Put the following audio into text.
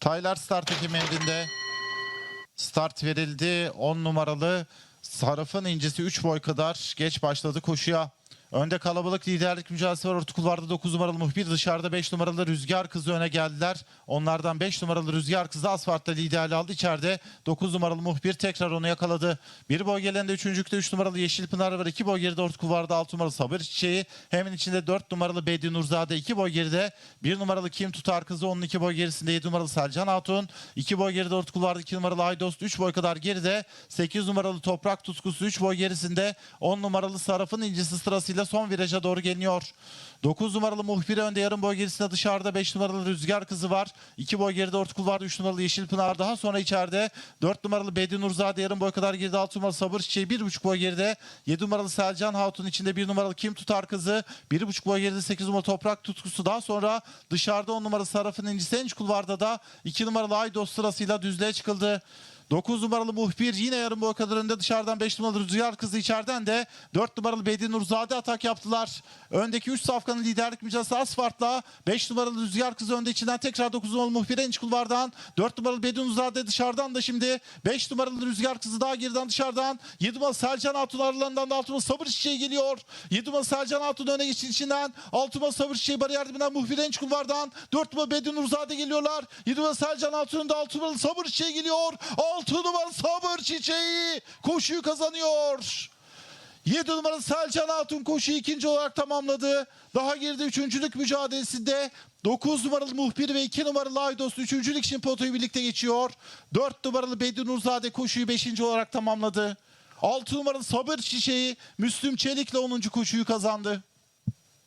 Taylar start ekiminde start verildi. 10 numaralı Sarıf'ın incisi 3 boy kadar geç başladı koşuya. Önde kalabalık liderlik mücadelesi var. Orta kulvarda 9 numaralı muhbir dışarıda 5 numaralı Rüzgar Kızı öne geldiler. Onlardan 5 numaralı Rüzgar Kızı asfaltta liderliği aldı. İçeride 9 numaralı muhbir tekrar onu yakaladı. Bir boy gelende 3. 3 numaralı Yeşil Pınar var. 2 boy geride orta kulvarda 6 numaralı Sabır Çiçeği. Hemen içinde 4 numaralı Bedi Nurzade. 2 boy geride 1 numaralı Kim Tutar Kızı. Onun 2 boy gerisinde 7 numaralı Selcan Hatun. 2 boy geride orta kulvarda 2 numaralı Aydost. 3 boy kadar geride 8 numaralı Toprak Tutkusu. 3 boy gerisinde 10 numaralı Saraf'ın incisi sırasıyla son viraja doğru geliniyor. 9 numaralı muhbir önde yarım boy gerisinde dışarıda 5 numaralı Rüzgar Kızı var. 2 boy geride orta kulvarda 3 numaralı Yeşil Pınar daha sonra içeride 4 numaralı Bedi Nurzade yarım boy kadar geride 6 numaralı Sabır Çiçeği 1,5 boy geride 7 numaralı Selcan Hatun içinde 1 numaralı Kim Tutar Kızı 1,5 boy geride 8 numaralı Toprak Tutkusu daha sonra dışarıda 10 numaralı Saraf'ın incisi en kulvarda da 2 numaralı Aydos sırasıyla düzlüğe çıkıldı. 9 numaralı muhbir yine yarım boy kadar önde dışarıdan 5 numaralı Rüzgar Kızı içeriden de 4 numaralı Bedi Nurzade atak yaptılar. Öndeki 3 safkanın liderlik mücadelesi asfartla 5 numaralı Rüzgar Kızı önde içinden tekrar 9 numaralı muhbir en iç kulvardan 4 numaralı Bedi Nurzade dışarıdan da şimdi 5 numaralı Rüzgar Kızı daha geriden dışarıdan 7 numaralı Selcan Hatun aralarından da 6 numaralı Sabır Çiçeği geliyor. 7 numaralı Selcan Hatun öne geçti içinden 6 numaralı Sabır Çiçeği bariyer dibinden muhbir en iç kulvardan 4 numaralı Bedi Nurzade geliyorlar. 7 numaralı Selcan Hatun'un da 6 numaralı Sabır Çiçeği geliyor. 6 numaralı Sabır Çiçeği koşuyu kazanıyor. 7 numaralı Selcan Hatun koşuyu ikinci olarak tamamladı. Daha geride üçüncülük mücadelesinde 9 numaralı Muhbir ve 2 numaralı Aydos üçüncülük için potoyu birlikte geçiyor. 4 numaralı Bedi Nurzade koşuyu 5. olarak tamamladı. 6 numaralı Sabır Çiçeği Müslüm Çelik'le 10. koşuyu kazandı.